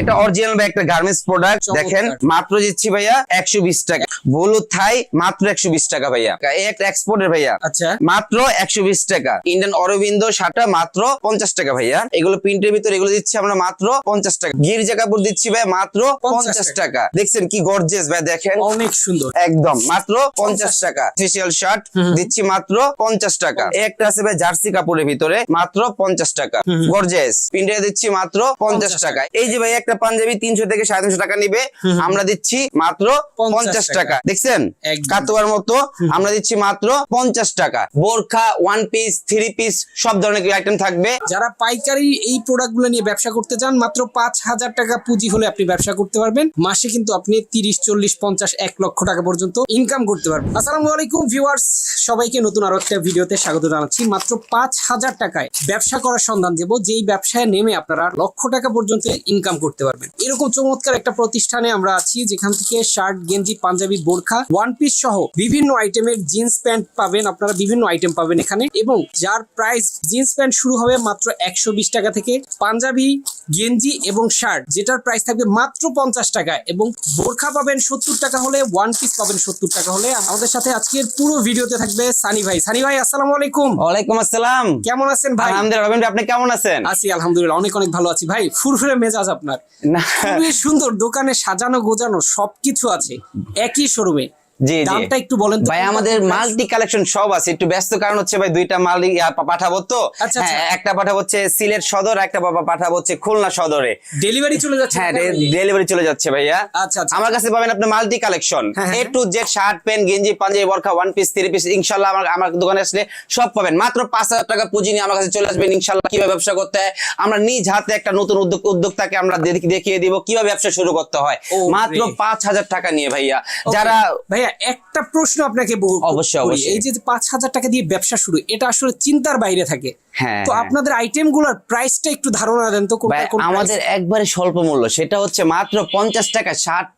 এটা অরিজিনাল ভাই একটা গার্মেন্টস প্রোডাক্ট দেখেন মাত্র দিচ্ছি ভাইয়া একশো বিশ টাকা। হলুদ থাই মাত্র একশো বিশ টাকা ভাইয়া। একটা এক্সপোর্টের ভাইয়া। আচ্ছা। মাত্র একশো বিশ টাকা। ইন্ডিয়ান অরবিন্দ শাটা মাত্র পঞ্চাশ টাকা ভাইয়া। এগুলো প্রিন্টের ভিতরে এগুলো দিচ্ছি আমরা মাত্র পঞ্চাশ টাকা। গির্জা কাপড় দিচ্ছি ভাই মাত্র পঞ্চাশ টাকা। দেখছেন কি গর্জেস ভাই দেখেন। অনেক সুন্দর। একদম মাত্র পঞ্চাশ টাকা। অফিসিয়াল শার্ট দিচ্ছি মাত্র পঞ্চাশ টাকা। একটা আছে ভাই জার্সি কাপড়ের ভিতরে মাত্র পঞ্চাশ টাকা। গর্জেস প্রিন্টে দিচ্ছি মাত্র পঞ্চাশ টাকা। এই যে ভাই একটা পাঞ্জাবি তিনশো থেকে সাড়ে তিনশো টাকা নিবে। আমরা দিচ্ছি মাত্র পঞ্চাশ টাকা। দেখছেন। কাতুয়ার মতো। আমরা দিচ্ছি মাত্র পঞ্চাশ টাকা। বোরখা ওয়ান পিস থ্রি পিস সব ধরনের আইটেম থাকবে। যারা পাইকারি এই প্রোডাক্টগুলো নিয়ে ব্যবসা করতে চান মাত্র পাঁচ হাজার টাকা পুঁজি হলে আপনি ব্যবসা করতে পারবেন। মাসে কিন্তু আপনি তিরিশ চল্লিশ পঞ্চাশ এক লক্ষ টাকা পর্যন্ত ইনকাম করতে পারবেন। আসসালামু আলাইকুম ভিউয়ার্স সবাইকে নতুন আরও একটা ভিডিওতে স্বাগত জানাচ্ছি। মাত্র পাঁচ হাজার টাকায় ব্যবসা করার সন্ধান দেব। যেই ব্যবসায় নেমে আপনারা লক্ষ টাকা পর্যন্ত ইনকাম করতে পারবেন। এরকম চমৎকার একটা প্রতিষ্ঠানে আমরা আছি যেখান থেকে শার্ট গেঞ্জি পাঞ্জাবি বোরখা ওয়ান পিস সহ বিভিন্ন আইটেমের জিন্স প্যান্ট পাবেন। আপনারা বিভিন্ন আইটেম পাবেন এখানে এবং যার প্রাইস জিন্স প্যান্ট শুরু হবে মাত্র একশো বিশ টাকা থেকে পাঞ্জাবি গেঞ্জি এবং শার্ট যেটার প্রাইস থাকবে মাত্র পঞ্চাশ টাকা এবং বোরখা পাবেন সত্তর টাকা হলে ওয়ান পিস পাবেন সত্তর টাকা হলে। আমাদের সাথে আজকের পুরো ভিডিওতে থাকবে সানি ভাই। সানি ভাই আসসালাম আলাইকুম। ওয়ালাইকুম আসসালাম। কেমন আছেন ভাই? আলহামদুলিল্লাহ আপনি কেমন আছেন? আছি আলহামদুলিল্লাহ অনেক অনেক ভালো আছি ভাই। ফুরফুরে মেজাজ আপনার। না। খুবই সুন্দর দোকানে সাজানো গোজানো সবকিছু আছে। একই শোরুমে। জি দামটা একটু বলেন ভাই আমাদের মাল্টি কালেকশন সব আছে। একটু ব্যস্ত কারণ হচ্ছে ভাই দুইটা মাল পাঠাবো তো। আচ্ছা, আচ্ছা। হ্যাঁ একটা পাঠাবো হচ্ছে সিলেট সদর একটা বাবা পাঠাবো হচ্ছে খুলনা সদরে। ডেলিভারি চলে যাচ্ছে হ্যাঁ ডেলিভারি চলে যাচ্ছে ভাইয়া। আচ্ছা আমার কাছে পাবেন আপনি multi collection A. To Z shirt pant গেঞ্জি পাঞ্জাবি বরখা ওয়ান পিস থ্রি পিস আমার আমার দোকানে আসলে সব পাবেন। মাত্র পাঁচ হাজার টাকা পুঁজি নিয়ে আমার কাছে চলে আসবেন ইনশাল্লাহ। কীভাবে ব্যবসা করতে হয়? আমরা নিজ হাতে একটা নতুন উদ্যোগ উদ্যোক্তাকে আমরা দেখিয়ে দিব কীভাবে ব্যবসা শুরু করতে হয়। মাত্র great. পাঁচ হাজার টাকা নিয়ে ভাইয়া। যারা ভাইয়া একটা প্রশ্ন আপনাকে বহু অবশ্যই, অবশ্যই। এই যে পাঁচ হাজার টাকা দিয়ে ব্যবসা শুরু এটা আসলে চিন্তার বাইরে থাকে হ্যাঁ, তো হ্যাঁ। আপনাদের আইটেমগুলোর প্রাইসটা একটু ধারণা দেন তো আমাদের একবারে স্বল্প মূল্য সেটা হচ্ছে মাত্র পঞ্চাশ টাকা শার্ট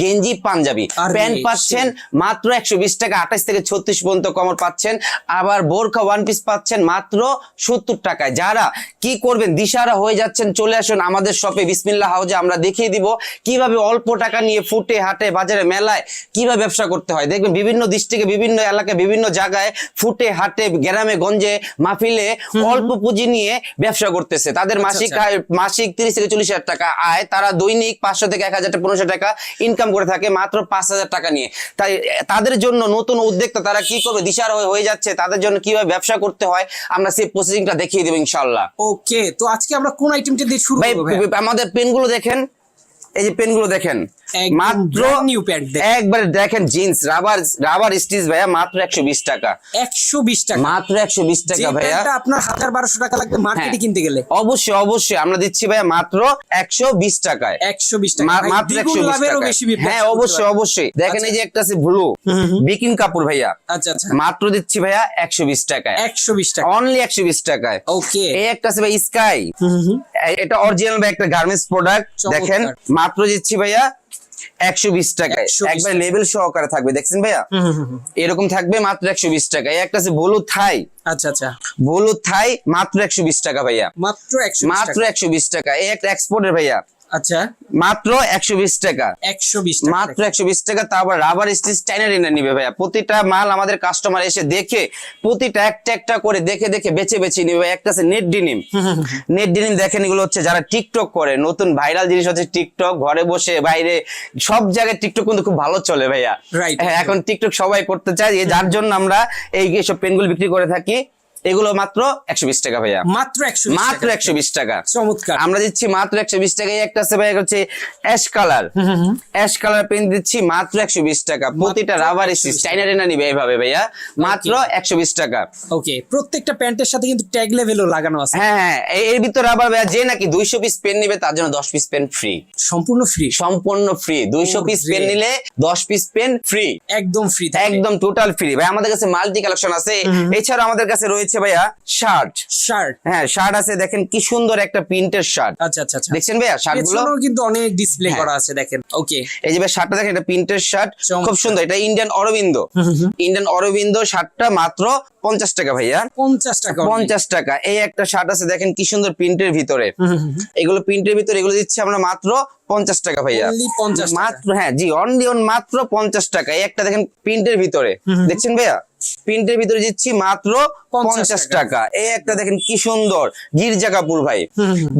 গেঞ্জি পাঞ্জাবি। প্যান্ট পাচ্ছেন মাত্র একশো বিশ টাকা আঠাশ থেকে ছত্রিশ পর্যন্ত কমর পাচ্ছেন। আবার বোরখা ওয়ান পিস পাচ্ছেন মাত্র সত্তর টাকায়। যারা কি করবেন দিশারা হয়ে যাচ্ছেন চলে আসুন আমাদের শপে বিসমিল্লা হাউজে আমরা দেখিয়ে দিব কীভাবে অল্প টাকা নিয়ে ফুটে হাটে বাজারে মেলায় কীভাবে ব্যবসা করতে হয়। দেখবেন বিভিন্ন ডিস্ট্রিক্টে বিভিন্ন এলাকায় বিভিন্ন জায়গায় ফুটে হাটে গ্রামে গঞ্জে মাহফিলে অল্প পুঁজি নিয়ে ব্যবসা করতেছে। তাদের মাসিক আচ্ছা। মাসিক তিরিশ থেকে চল্লিশ হাজার টাকা। আয় তারা দৈনিক পাঁচশো থেকে এক হাজার পনেরোশো টাকা। ইনকাম করে থাকে মাত্র পাঁচ হাজার টাকা নিয়ে। তাই তাদের জন্য নতুন উদ্যোক্তা তারা কি করবে? দিশার হয়ে যাচ্ছে। তাদের জন্য কীভাবে ব্যবসা করতে হয়? আমরা সেই প্রসেসিংটা দেখিয়ে দেবো ইনশাল্লাহ ওকে তো আজকে আমরা কোন আইটেমটা দিয়ে শুরু করব? আমাদের পেনগুলো দেখেন। এই যে পেনগুলো দেখেন মাত্র pant দেখেন। একবারে দেখেন জিন্স রাবার রাবার স্টিচ ভাইয়া মাত্র একশো বিশ টাকা। একশো বিশ টাকা। মাত্র একশো বিশ টাকা ভাইয়া। আপনার হাজার বারোশো টাকা লাগবে মার্কেটে হ্যাঁ। কিনতে গেলে। অবশ্যই অবশ্যই আমরা দিচ্ছি ভাইয়া মাত্র একশো বিশ টাকায়। একশো বিশ টাকা মাত্র একশো বিশ টাকা হ্যাঁ অবশ্যই অবশ্যই। দেখেন আচ্ছা। এই যে একটা আছে ব্লু বিকিন কাপড় ভাইয়া। আচ্ছা আচ্ছা। মাত্র দিচ্ছি ভাইয়া একশো বিশ টাকায়। একশো বিশ টাকা। অনলি একশো বিশ টাকায়। ওকে এই একটা আছে ভাই স্কাই এটা অরিজিনাল ভাই একটা গার্মেন্টস প্রোডাক্ট। দেখেন মাত্র দিচ্ছি ভাইয়া একশো বিশ টাকায়। 120 একবার লেভেল সহকারে থাকবে দেখছেন ভাইয়া? এরকম থাকবে মাত্র একশো বিশ টাকা এই একটা আছে বলু থাই আচ্ছা আচ্ছা। বলু থাই মাত্র একশো বিশ টাকা ভাইয়া। মাত্র একশো মাত্র একশো বিশ টাকা। এই একটা এক্সপোর্টের ভাইয়া। আচ্ছা। মাত্র একশো বিশ টাকা। একশো বিশ মাত্র একশো বিশ টাকা তারপর রাবার স্টিচ নিবে ভাইয়া। প্রতিটা মাল আমাদের কাস্টমার এসে দেখে প্রতিটা একটা একটা করে দেখে দেখে বেছে বেছে নিবে একটা আছে নেট ডিনিম নেট ডিনিম দেখেন এগুলো হচ্ছে যারা টিকটক করে নতুন ভাইরাল জিনিস হচ্ছে টিকটক ঘরে বসে বাইরে সব জায়গায় টিকটক কিন্তু খুব ভালো চলে ভাইয়া. হ্যাঁ এখন টিকটক সবাই করতে চায় যার জন্য আমরা এই সব পেনগুলো বিক্রি করে থাকি। এগুলো মাত্র একশো বিশ টাকা ভাইয়া। মাত্র একশো মাত্র একশো বিশ টাকা। চমৎকার। আমরা দিচ্ছি মাত্র একশো বিশ টাকা। একটা আছে ভাই হচ্ছে ash colour. Ash colour pen দিচ্ছি মাত্র একশো বিশ টাকা। প্রতিটা রাবার 120 স্টিচ টাইনার এনে নিবে এইভাবে ভাইয়া। মাত্র একশো বিশ টাকা। ওকে প্রত্যেকটা প্যান্টের সাথে কিন্তু ট্যাগ লেভেলও লাগানো আছে। হ্যাঁ হ্যাঁ। এর ভিতরে আবার ভাইয়া যে নাকি দুইশো পিস পেন নিবে তার জন্য দশ পিস পেন ফ্রি সম্পূর্ণ ফ্রি সম্পূর্ণ ফ্রি দুইশো Oh, পিস পেন নিলে দশ পিস পেন ফ্রি একদম ফ্রি একদম টোটাল ফ্রি ভাই আমাদের কাছে মাল্টি কালেকশন আছে এছাড়া আমাদের কাছে রয়েছে হচ্ছে ভাইয়া শার্ট। শার্ট। হ্যাঁ শার্ট আছে দেখেন কি সুন্দর একটা প্রিন্টের শার্ট। আচ্ছা আচ্ছা আচ্ছা। দেখছেন ভাইয়া শার্টগুলো কিন্তু অনেক ডিসপ্লে হ্যাঁ। করা আছে দেখেন। ওকে এই যে ভাই শার্টটা দেখেন এটা প্রিন্টের শার্ট। খুব সুন্দর এটা ইন্ডিয়ান অরবিন্দ ইন্ডিয়ান অরবিন্দ শার্টটা মাত্র পঞ্চাশ টাকা ভাইয়া। পঞ্চাশ টাকা। পঞ্চাশ টাকা। এই একটা শার্ট আছে দেখেন কি সুন্দর প্রিন্টের ভিতরে। এগুলো প্রিন্টের ভিতরে এগুলো দিচ্ছে আমরা মাত্র পঞ্চাশ টাকা ভাইয়া। Only 50 টাকা। মাত্র হ্যাঁ জি অনলি অন মাত্র পঞ্চাশ টাকা। এই একটা দেখেন প্রিন্টের ভিতরে। দেখছেন ভাইয়া? প্রিন্টের ভিতরে দিচ্ছি মাত্র পঞ্চাশ টাকা। এই একটা দেখেন কি সুন্দর। গির্জা কাপুর ভাই।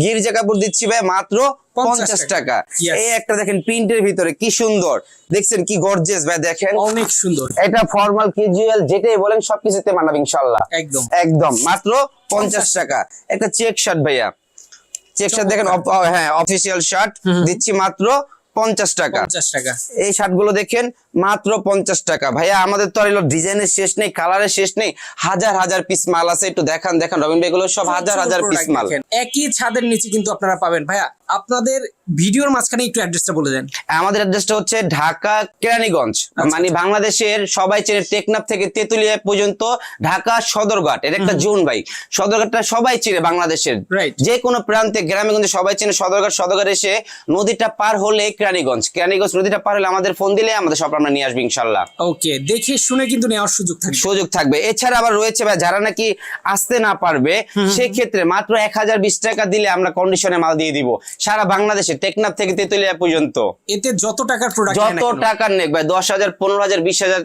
গির্জা কাপুর দিচ্ছি ভাই মাত্র পঞ্চাশ টাকা. এই একটা দেখেন প্রিন্টের ভিতরে কি সুন্দর। দেখছেন কি গর্জেস ভাই দেখেন। অনেক সুন্দর। এটা ফর্মাল ক্যাজুয়াল যেটাই বলেন সবকিছুতে মানাবে ইনশাল্লাহ। একদম। একদম। মাত্র পঞ্চাশ টাকা। একটা চেক শার্ট ভাইয়া। চেক শার্ট দেখেন হ্যাঁ অফিসিয়াল শার্ট দিচ্ছি মাত্র পঞ্চাশ টাকা। পঞ্চাশ টাকা। এই শার্টগুলো দেখেন মাত্র পঞ্চাশ টাকা। ভাইয়া আমাদের তো আর ডিজাইনের শেষ নেই কালারের শেষ নেই হাজার হাজার পিস মাল আছে একটু দেখান দেখান। রবীন্দ্র এগুলো সব হাজার হাজার পিস মাল। একই ছাদের নিচে কিন্তু আপনারা পাবেন। ভাইয়া আপনাদের ভিডিওর মাঝখানে একটু অ্যাড্রেসটা বলে দেন। আমাদের অ্যাড্রেসটা হচ্ছে ঢাকা কেরানীগঞ্জ। আচ্ছা, মানে বাংলাদেশের সবাই চেনে টেকনাফ থেকে তেতুলিয়া পর্যন্ত ঢাকা সদরঘাট। এটা একটা জোন ভাই। সদরঘাটটা সবাই চেনে বাংলাদেশের। যে কোনো প্রান্তে গ্রামে গঞ্জে সবাই চেনে সদরঘাট সদরঘাট এসে নদীটা পার হলে কেরানীগঞ্জ। কেরানীগঞ্জ নদীটা পার হলে আমাদের ফোন দিলে আমাদের সব আমরা নিয়ে আসব ইনশাল্লাহ। ওকে দেখে শুনে কিন্তু নেওয়ার সুযোগ থাকবে। সুযোগ থাকবে। এছাড়া আবার রয়েছে ভাই যারা নাকি আসতে না পারবে সেক্ষেত্রে মাত্র এক হাজার বিশ টাকা দিলে আমরা কন্ডিশনে মাল দিয়ে দিব। সারা বাংলাদেশে টেকনাফ থেকে তেতুলিয়া পর্যন্ত। এতে যত টাকার প্রোডাক্ট যত টাকার নেক ভাই দশ হাজার পনেরো হাজার বিশ হাজার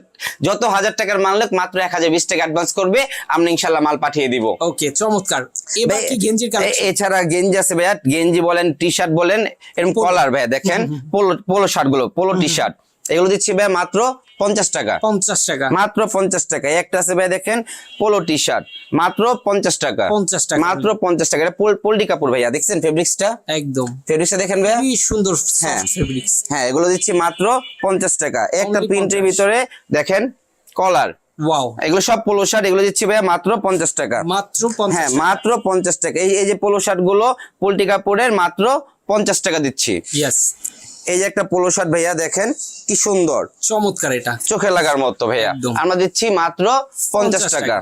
যত হাজার টাকার মাল নেক মাত্র এক হাজার বিশ টাকা অ্যাডভান্স করবে আমরা ইনশাল্লাহ মাল পাঠিয়ে দিব। ওকে চমৎকার। এবার কি গেঞ্জির এছাড়া গেঞ্জি আছে ভাইয়া গেঞ্জি বলেন টি শার্ট বলেন এরকম কলার ভাইয়া দেখেন পোলো পোলো শার্টগুলো পোলো টি শার্ট এগুলো দিচ্ছি ভাইয়া মাত্র পঞ্চাশ টাকা। পঞ্চাশ টাকা। মাত্র পঞ্চাশ টাকা। একটা আছে ভাই দেখেন পোলো টি শার্ট মাত্র পঞ্চাশ টাকা। 50 টাকা। মাত্র পঞ্চাশ টাকা। এটা পোল- পোল্ট্রি কাপড় ভাইয়া দেখছেন ফেব্রিক্সটা? একদম। ফেব্রিক্সটা দেখেন ভাইয়া? খুবই সুন্দর হ্যাঁ। ফেব্রিক্স। হ্যাঁ এগুলো দিচ্ছি মাত্র পঞ্চাশ টাকা। একটা প্রিন্টের ভিতরে দেখেন কলার। ওয়াও। এগুলো সব পোলো শার্ট এগুলো দিচ্ছি ভাইয়া মাত্র পঞ্চাশ টাকা। মাত্র হ্যাঁ মাত্র পঞ্চাশ টাকা। এই এই যে পোলো শার্টগুলো কাপড়ের মাত্র পঞ্চাশ টাকা দিচ্ছি। ইয়েস এই যে একটা পোলো শার্ট ভাইয়া দেখেন কি সুন্দর। চমৎকার এটা। চোখে লাগার মতো ভাইয়া। আমরা দিচ্ছি মাত্র পঞ্চাশ টাকা।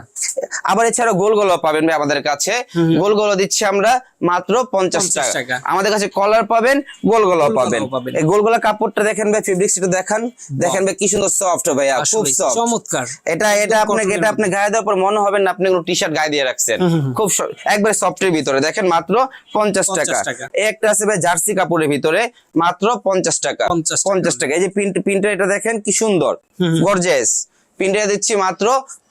আবার এছাড়া গোল গোল পাবেন ভাই আমাদের কাছে। গোল গোল দিচ্ছি আমরা মাত্র পঞ্চাশ টাকা। আমাদের কাছে কলার পাবেন গোল গোল পাবেন। এই গোল গোলা কাপড়টা দেখেন ভাই ফেব্রিক্স এটা দেখান দেখেন ভাই কি সুন্দর সফট ভাইয়া খুব সফট চমৎকার। এটা এটা আপনাকে এটা আপনি গায়ে দেওয়ার পর মনে হবে না আপনি কোনো টি শার্ট গায়ে দিয়ে রাখছেন। খুব একবারে সফটের ভিতরে। দেখেন মাত্র পঞ্চাশ টাকা। টাকা। একটা আছে ভাই জার্সি কাপড়ের ভিতরে মাত্র পঞ্চাশ টাকা। 50 টাকা। পঞ্চাশ টাকা। এই যে প্রিন্ট প্রিন্টার এটা দেখেন কি সুন্দর। গর্জেস প্রিন্টার দিচ্ছি মাত্র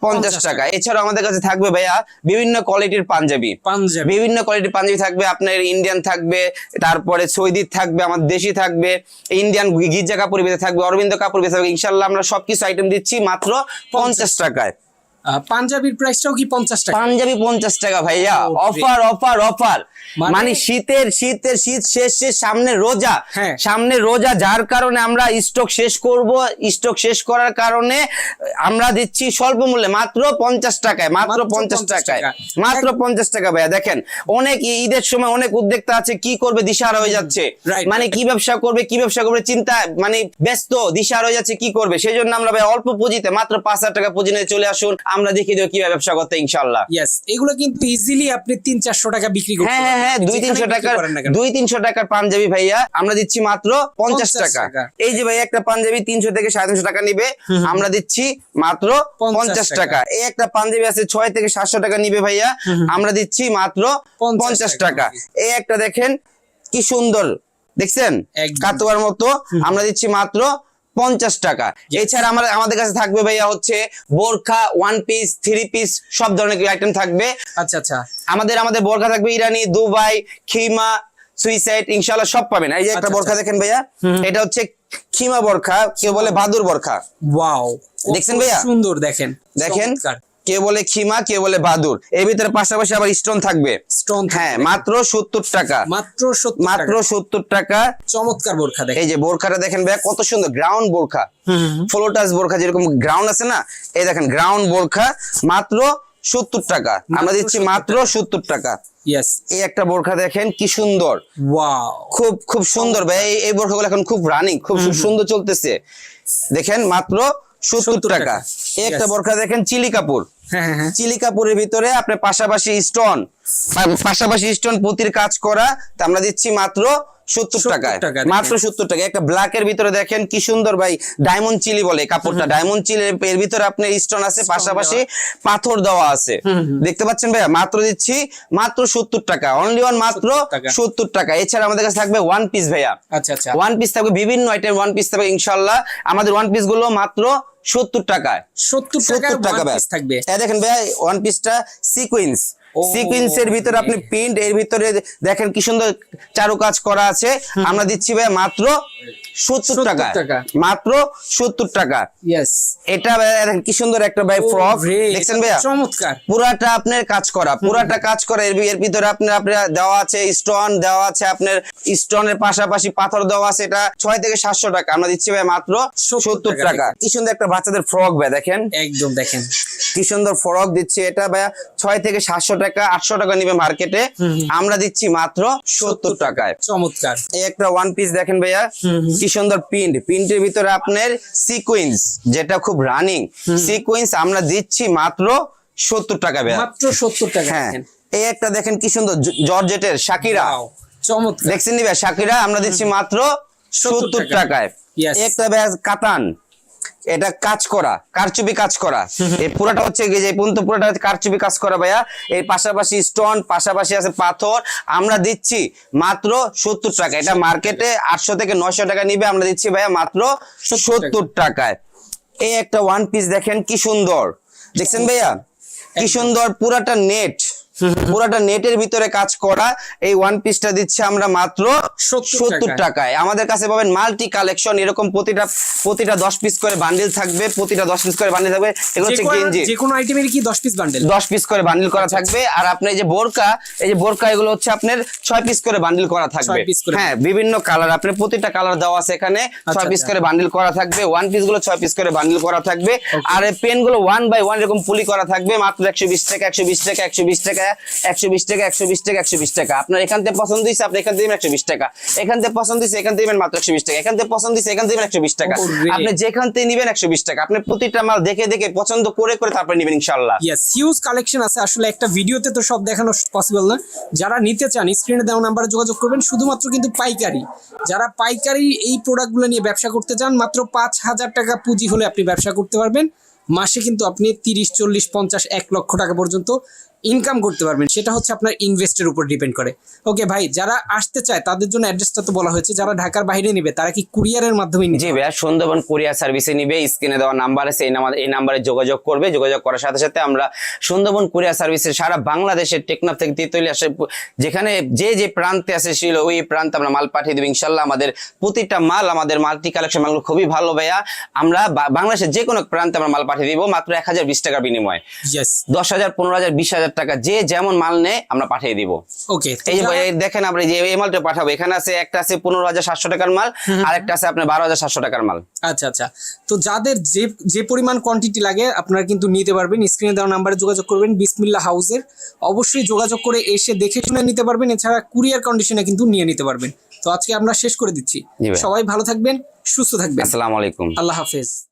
পঞ্চাশ 50 টাকা। এছাড়াও আমাদের কাছে থাকবে ভাইয়া বিভিন্ন কোয়ালিটির পাঞ্জাবি। পাঞ্জাবি। বিভিন্ন কোয়ালিটির পাঞ্জাবি থাকবে আপনার ইন্ডিয়ান থাকবে তারপরে সৌদি থাকবে আমাদের দেশি থাকবে ইন্ডিয়ান গির্জা কাপড় ভিতরে থাকবে অরবিন্দ কাপড় ভিতরে থাকবে। ইনশাল্লাহ আমরা সবকিছু আইটেম দিচ্ছি মাত্র পঞ্চাশ। টাকায়। পাঞ্জাবির প্রাইসটাও কি পঞ্চাশ টাকা? পাঞ্জাবি পঞ্চাশ টাকা ভাইয়া। অফার অফার অফার মানে- শীতের শীতের শীত শেষ শেষ সামনে রোজা। হ্যাঁ। সামনে রোজা যার কারণে আমরা স্টক শেষ করব স্টক শেষ করার কারণে আমরা দিচ্ছি স্বল্প মূল্যে মাত্র পঞ্চাশ টাকায় মাত্র পঞ্চাশ 50 টাকায়। মাত্র পঞ্চাশ টাকা ভাইয়া দেখেন অনেক ঈদের সময় অনেক উদ্যোক্তা আছে কি করবে দিশাহারা হয়ে যাচ্ছে। মানে কি ব্যবসা করবে কি ব্যবসা করবে চিন্তা মানে ব্যস্ত দিশাহারা হয়ে যাচ্ছে কি করবে? সেই জন্য আমরা ভাই অল্প পুঁজিতে মাত্র পাঁচ হাজার টাকা পুঁজি নিয়ে চলে আসুন। আমরা দেখিয়ে দেবো কীভাবে ব্যবসা করতে ইনশাল্লাহ ইয়েস এগুলো কিন্তু ইজিলি আপনি তিন চারশো টাকা বিক্রি করতে হ্যাঁ হ্যাঁ হ্যাঁ। দুই তিনশো টাকার। দুই তিনশো টাকার পাঞ্জাবি ভাইয়া আমরা দিচ্ছি মাত্র পঞ্চাশ 50 টাকা। এই যে ভাই একটা পাঞ্জাবি তিনশো থেকে সাড়ে তিনশো টাকা নিবে আমরা দিচ্ছি মাত্র 50 পঞ্চাশ টাকা। এই একটা পাঞ্জাবি আছে ছয় থেকে সাতশো টাকা নিবে ভাইয়া আমরা দিচ্ছি মাত্র 50 পঞ্চাশ টাকা। এই একটা দেখেন কি সুন্দর দেখছেন। কাতুয়ার মতো আমরা দিচ্ছি মাত্র পঞ্চাশ টাকা। এছাড়া আমরা আমাদের কাছে থাকবে ভাইয়া হচ্ছে বোরখা ওয়ান পিস থ্রি পিস সব ধরনের আইটেম থাকবে। আচ্ছা আচ্ছা। আমাদের আমাদের বোরখা থাকবে ইরানি দুবাই খিমা সুইসাইড ইনশাল্লাহ সব পাবেন। এই যে একটা আচ্ছা, বোরখা দেখেন ভাইয়া এটা হচ্ছে খিমা বোরখা কেউ বলে বাদুর বোরখা। ওয়াও দেখছেন ভাইয়া? সুন্দর দেখেন। দেখেন? কেউ বলে খিমা কে বলে বাদুর এর ভিতরে পাশাপাশি আবার স্টোন থাকবে। স্টোন হ্যাঁ মাত্র সত্তর টাকা। মাত্র মাত্র সত্তর টাকা। চমৎকার বোরখা দেখেন। এই যে বোরখাটা দেখেন ভাই কত সুন্দর গ্রাউন্ড বোরখা। ফ্লোটাস বোরখা যেরকম গ্রাউন্ড আছে না এই দেখেন গ্রাউন্ড বোরখা মাত্র সত্তর টাকা। আমরা দিচ্ছি মাত্র সত্তর টাকা। এই একটা বোরখা দেখেন কি সুন্দর। খুব খুব সুন্দর ভাই। এই- বোরখাগুলো এখন খুব রানিং খুব সুন্দর চলতেছে। দেখেন মাত্র সত্তর টাকা। এই একটা বোরখা দেখেন চিলি কাপড়। চিলি কাপড়ের ভিতরে আপনার পাশাপাশি স্টোন পাশাপাশি স্টোন পুঁতির কাজ করা, তা আমরা দিচ্ছি মাত্র সত্তর টাকায়। টাকা, মাত্র সত্তর টাকা একটা ব্ল্যাক এর ভিতরে দেখেন কি সুন্দর ভাই ডায়মন্ড চিলি বলে কাপড়টা। ডায়মন্ড চিলি এর ভিতরে আপনার স্টোন আছে পাশাপাশি পাথর দেওয়া আছে। দেখতে পাচ্ছেন ভাইয়া? মাত্র দিচ্ছি মাত্র সত্তর টাকা। অনলি ওয়ান মাত্র সত্তর টাকা। এছাড়া আমাদের কাছে থাকবে ওয়ান পিস ভাইয়া। আচ্ছা আচ্ছা। ওয়ান পিস থাকবে বিভিন্ন আইটেম ওয়ান পিস থাকবে ইনশাল্লাহ আমাদের ওয়ান পিসগুলো মাত্র সত্তর টাকায়। সত্তর টাকা থাকবে। দেখেন ভাই ওয়ান পিসটা সিকুয়েন্স ও, সিকুয়েন্স এর ভিতরে আপনি প্রিন্ট এর ভিতরে দেখেন কি সুন্দর চারু কাজ করা আছে। আমরা দিচ্ছি ভাই মাত্র সত্তর টাকা। মাত্র সত্তর টাকা। এটা কি সুন্দর একটা ভাই ফ্রক দেখছেন ভাইয়া? চমৎকার। পুরাটা আপনার কাজ করা পুরাটা কাজ করা। এর ভিতরে আপনার আপনার দেওয়া আছে স্টোন দেওয়া আছে আপনার স্টোনের পাশাপাশি পাথর দেওয়া আছে। এটা ছয় থেকে সাতশো টাকা। আমরা দিচ্ছি ভাই মাত্র সত্তর টাকা টাকা। কি সুন্দর একটা বাচ্চাদের ফ্রক ভাই দেখেন? একদম দেখেন। কি সুন্দর ফরক দিচ্ছি এটা ভাইয়া। ছয় থেকে সাতশো টাকা আটশো টাকা নিবে মার্কেটে আমরা দিচ্ছি মাত্র সত্তর টাকায়। চমৎকার। এই একটা ওয়ান পিস দেখেন ভাইয়া। কি সুন্দর প্রিন্ট প্রিন্টের ভিতরে আপনার সিকুইন্স যেটা খুব রানিং সিকুইন্স আমরা দিচ্ছি মাত্র সত্তর টাকা মাত্র সত্তর টাকা হ্যাঁ। এই একটা দেখেন কি সুন্দর জর্জেটের সাকিরা চমৎকার। দেখছেন নিবে শাকিরা আমরা দিচ্ছি মাত্র সত্তর টাকায়। একটা ব্যাস কাতান। এটা কাজ করা কারচুপি কাজ করা। এই পুরোটা হচ্ছে যে পর্যন্ত পুরোটা হচ্ছে কারচুপি কাজ করা ভাইয়া। এই পাশাপাশি স্টোন পাশাপাশি আছে পাথর। আমরা দিচ্ছি মাত্র সত্তর টাকা। এটা মার্কেটে আটশো থেকে নয়শো টাকা নিবে আমরা দিচ্ছি ভাইয়া মাত্র সত্তর টাকায়। এই একটা ওয়ান পিস দেখেন কি সুন্দর। দেখছেন ভাইয়া? কি সুন্দর পুরাটা নেট পুরাটা নেটের ভিতরে কাজ করা এই ওয়ান পিসটা দিচ্ছি আমরা মাত্র সত্তর টাকায়। আমাদের কাছে পাবেন মাল্টি কালেকশন এরকম প্রতিটা প্রতিটা দশ পিস করে বান্ডিল থাকবে প্রতিটা দশ পিস করে বান্ডিল থাকবে। এগুলো হচ্ছে গেঞ্জি। যে কোনো আইটেমের কি দশ পিস বান্ডেল দশ পিস করে বান্ডিল করা আচ্ছা, থাকবে। আর আপনার এই যে বোরকা এই যে বোরকা এগুলো হচ্ছে আপনার ছয় পিস করে বান্ডিল করা থাকবে। হ্যাঁ বিভিন্ন কালার আপনার প্রতিটা কালার দেওয়া আছে এখানে। ছয় পিস আচ্ছা। করে বান্ডিল করা থাকবে। ওয়ান পিসগুলো ছয় পিস করে বান্ডিল করা থাকবে। আর এই পেনগুলো ওয়ান বাই ওয়ান এরকম পুলি করা থাকবে। মাত্র একশো বিশ টাকা একশো বিশ টাকা একশো বিশ টাকা একশো বিশ টাকা একশো বিশ টাকা একশো বিশ টাকা। আপনার এখান থেকে পছন্দ হয়েছে আপনি এখান থেকে একশো বিশ টাকা। এখান থেকে পছন্দ হয়েছে এখান থেকে মাত্র একশো বিশ টাকা। এখান থেকে পছন্দ হয়েছে এখান থেকে একশো বিশ টাকা। আপনি যেখান থেকে নিবেন একশো বিশ টাকা। আপনি প্রতিটা মাল দেখে দেখে পছন্দ করে করে তারপরে নিবেন ইনশাল্লাহ ইয়েস হিউজ কালেকশন আছে। আসলে একটা ভিডিওতে তো সব দেখানো পসিবল না। যারা নিতে চান স্ক্রিনে দেওয়া নাম্বারে যোগাযোগ করবেন। শুধুমাত্র কিন্তু পাইকারি। যারা পাইকারি এই প্রোডাক্টগুলো নিয়ে ব্যবসা করতে চান মাত্র পাঁচ হাজার টাকা পুঁজি হলে আপনি ব্যবসা করতে পারবেন। মাসে কিন্তু আপনি তিরিশ চল্লিশ পঞ্চাশ এক লক্ষ টাকা পর্যন্ত ইনকাম করতে পারবেন সেটা হচ্ছে আপনার ইনভেস্টের উপর ডিপেন্ড করে। ওকে ভাই যারা আসতে চায় তাদের জন্য অ্যাড্রেসটা তো বলা হয়েছে যারা ঢাকার বাইরে নেবে তারা কি কুরিয়ারের মাধ্যমে জি ভাইয়া সুন্দরবন কোরিয়ার সার্ভিসে নিবে স্ক্রিনে দেওয়া নাম্বার আছে এই নাম্বার এই নাম্বারে যোগাযোগ করবে যোগাযোগ করার সাথে সাথে আমরা সুন্দরবন কোরিয়ার সার্ভিসে সারা বাংলাদেশের টেকনাফ থেকে তিতুলি আসে যেখানে যে যে প্রান্তে আছে ছিল ওই প্রান্তে আমরা মাল পাঠিয়ে দেবো ইনশাল্লাহ আমাদের প্রতিটা মাল আমাদের মাল্টি কালেকশন মালগুলো খুবই ভালো ভাইয়া। আমরা বাংলাদেশের যে কোনো প্রান্তে আমরা মাল পাঠিয়ে দিব মাত্র এক হাজার বিশ টাকার বিনিময়ে। দশ হাজার পনেরো হাজার বিশ হাজার টাকা যে যেমন মাল নেয় আমরা পাঠিয়ে দিব। ওকে এই যে দেখেন এই যে এই মালটা পাঠাবো এখানে আছে একটা আছে পনেরো হাজার সাতশো টাকার মাল আর একটা আছে আপনার বারো হাজার সাতশো টাকার মাল। আচ্ছা আচ্ছা। তো যাদের যে যে পরিমাণ কোয়ান্টিটি লাগে আপনারা কিন্তু নিতে পারবেন। স্ক্রিনে দেওয়া নাম্বারে যোগাযোগ করবেন বিসমিল্লা হাউসের। অবশ্যই যোগাযোগ করে এসে দেখে শুনে নিতে পারবেন। এছাড়া কুরিয়ার কন্ডিশনে কিন্তু নিয়ে নিতে পারবেন। তো আজকে আমরা শেষ করে দিচ্ছি। সবাই ভালো থাকবেন সুস্থ থাকবেন। আসসালামু আলাইকুম। আল্লাহ হাফেজ।